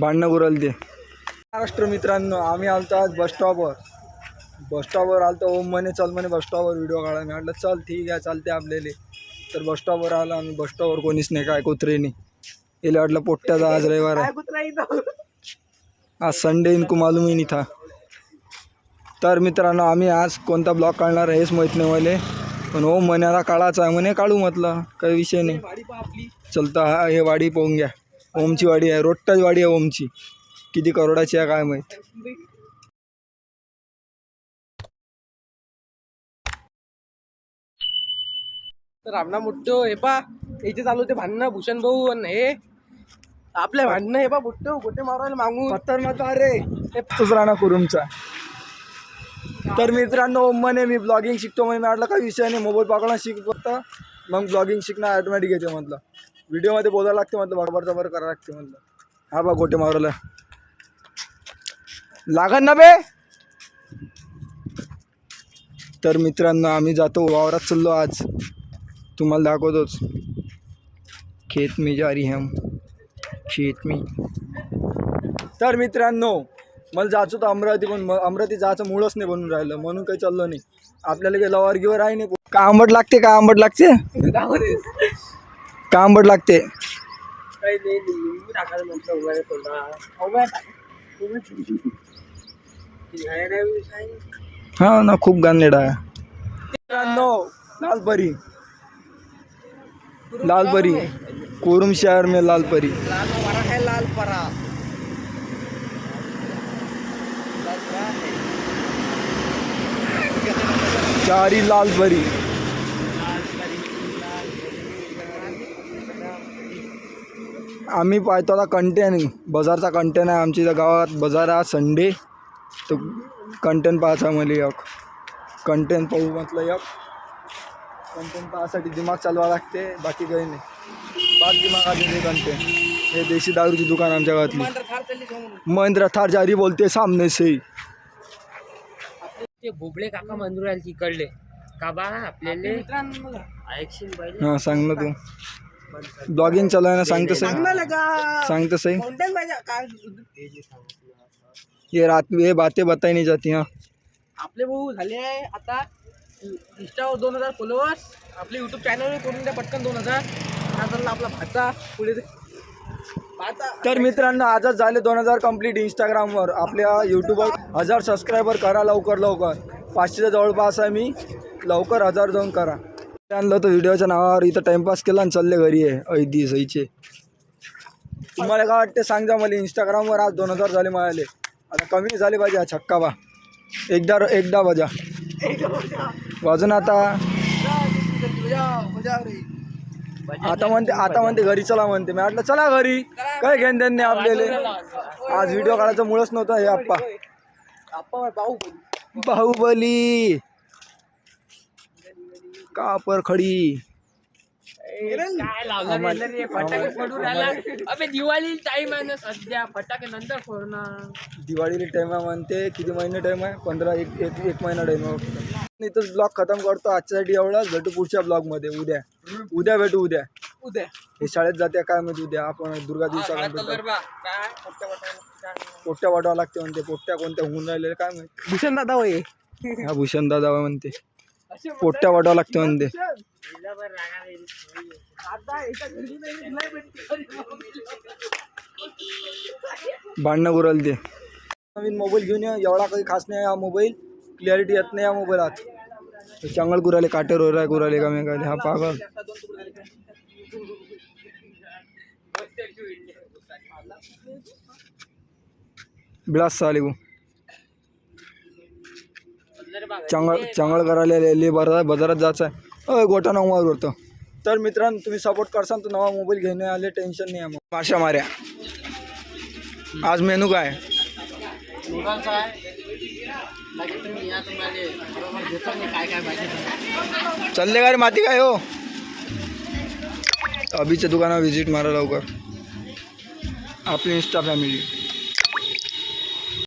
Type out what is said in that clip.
भांडणं गुरल ते. महाराष्ट्र मित्रांनो आम्ही आलतो आज बस स्टॉपवर. बस स्टॉपवर आलतो ओम म्हणे चल म्हणे बस स्टॉपवर व्हिडिओ काढा मी म्हटलं चल ठीक आहे चालते आपल्याला. तर बस स्टॉपवर आलो आम्ही बस स्टॉपवर कोणीच नाही काय कुत्रेनी याला वाटलं पोट्ट्याचा आज रविवार आहे. आज संडे इनको मालूम ही नाही था. तर मित्रांनो आम्ही आज कोणता ब्लॉग काढणार आहे हेच माहीत नाही मला. पण ओम म्हणाला काढायचा आहे म्हणे काढू म्हटलं. काही विषय नाही. चलता हा हे वाडी पाहून घ्या. ओमची वाडी आहे रोट्टाच वाडी आहे ओमची. किती करोडाची आहे काय माहीत. तर रामना मुट्टो हे पा इथे चालू होते भांडणं भूषण भाऊ आणि हे. आपले भांडणं हे पा मुट्टो कुठे मारायला मागून. पत्तर मत अरे. हे तुझ राणा कुरुमचा. तर मित्रांनो ओम म्हणे मी ब्लॉगिंग शिकतो म्हणे म्हटलं काही विषय नाही मोबाईल पकडा शिक फक्त मग ब्लॉगिंग शिकणं ऑटोमॅटिक येते म्हटलं. व्हिडिओमध्ये बोलायला लागते म्हटलं बरोबर जबर करायला लागते म्हटलं हा बा गोटे मारला. लागन ना बे. तर मित्रांनो आम्ही जातो वावरात चाललो आज. तुम्हाला दाखवतोच. खेत मी जारी हम. खेत मी. तर मित्रांनो मला जायचं होतं अमरावती पण अमरावती जायचं मुळच नाही बनून राहिलं. म्हणून काही चाललो नाही. आपल्याला काही लवारगीवर आहे नाही. का आंबट लागते का आंबट लागते? का आंबट लागते। काही नाही लिंबू टाकायला म्हटलं उभा थोडा उभा हा ना खूप गांधेडा आहे मित्रांनो लालपरी। लालपरी। कोरुम शहर में लालपरी। लाल परा काय लाल परा चारी लालपरी। आम्ही पाहतो आता कंटेन बाजारचा कंटेन आहे आमच्या गावात बाजार आहे संडे तो कंटेन पाहायचा मला एक. कंटेन पाहू म्हटलं एक. कंटेन पाहायसाठी दिमाग चालवा लागते. बाकी काही नाही. पाच दिमाग आले कंटेन हे देशी दारूची दुकान आमच्या गावातली महेंद्र थार जारी बोलते सामने से. ही. ते भोबळे काका मंजुराल तिकडले. का बा आपल्याला मित्रांनो ऐकशील पाहिजे. हां सांग ना तू. ब्लॉगिंग चालू आहे ना सांग तसं चांगलं का सांग तसं माउंटेन पाहिजे काय? ये रात ये बातें बताई नहीं जाती हाँ. आपले भाऊ झाले आता इंस्टावर दोन हजार फॉलोअर्स आपले युट्यूब चॅनल करून द्या पटकन दोन हजार. हा चालला आपला भाचा. पुढे तर मित्रांनो आजच झाले दोन हजार कंप्लीट इंस्टाग्रामवर आपल्या यूट्यूबवर हजार सबस्क्रायबर करा लवकर लवकर. पाचशेच्या जवळपास आहे मी. लवकर हजार जाऊन करा. आणलं तर व्हिडिओच्या नावावर इथं टाइमपास केला आणि चालले घरी आहे ऐदी सईचे. तुम्हाला काय वाटते सांग जा मला इंस्टाग्रामवर आज दोन हजार झाले मिळाले आता कमी झाले पाहिजे हा छक्का बा. एकदा एकदा बजा. वाजून आता. आता म्हणते आता म्हणते घरी चला म्हणते. मी म्हटलं चला घरी. काय घेण नाही आपल्याला. आज व्हिडिओ काढायचं मुळच नव्हतं हे आप्पा. बाहुबली. कापर खडी काय लावलं रे रे फटाके फोडून राहिला अबे दिवाळी टाइम आहे ना सध्या. फटाके नंतर फोडणार. दिवाळीला टाइम आहे म्हणते किती महिने टाइम आहे? पंधरा एक एक एक महिना टाइम आहे. इथंच ब्लॉग खतम करतो आजच्यासाठी एवढाच भेटू पुढच्या ब्लॉगमध्ये उद्या. उद्या भेटू उद्या. उद्या. हे शाळेत जाते काय माहिती उद्या? आपण दुर्गा दिवसा पोट्ट्या वाटावं लागते म्हणते. पोट्ट्या कोणत्या होऊन राहिलेल्या काय माहिती? भूषण दादा होय. हा भूषण दादा म्हणते. पोट्ट्या वाटावं लागते म्हणते भांडणं गुरल ते नवीन मोबाईल घेऊन या एवढा काही खास नाही हा मोबाईल. क्लिअरिटी येत नाही या मोबाईलात. चांगल गुराले काटेर हो गुराले का मेघाले हा पागल. बिलास चाले गो. चांगल चांगल करायला ले बाजार बाजारात जायचं आहे. अय गोटा नवा करतो तर मित्रांनो तुम्ही सपोर्ट करसाल तर नवा मोबाईल घेणे आले टेन्शन नाही आहे मग माशा माऱ्या. आज मेनू काय? चालले का रे माती काय हो? अभिच्या दुकानावर व्हिजिट मारा लवकर. आपली इंस्टा फॅमिली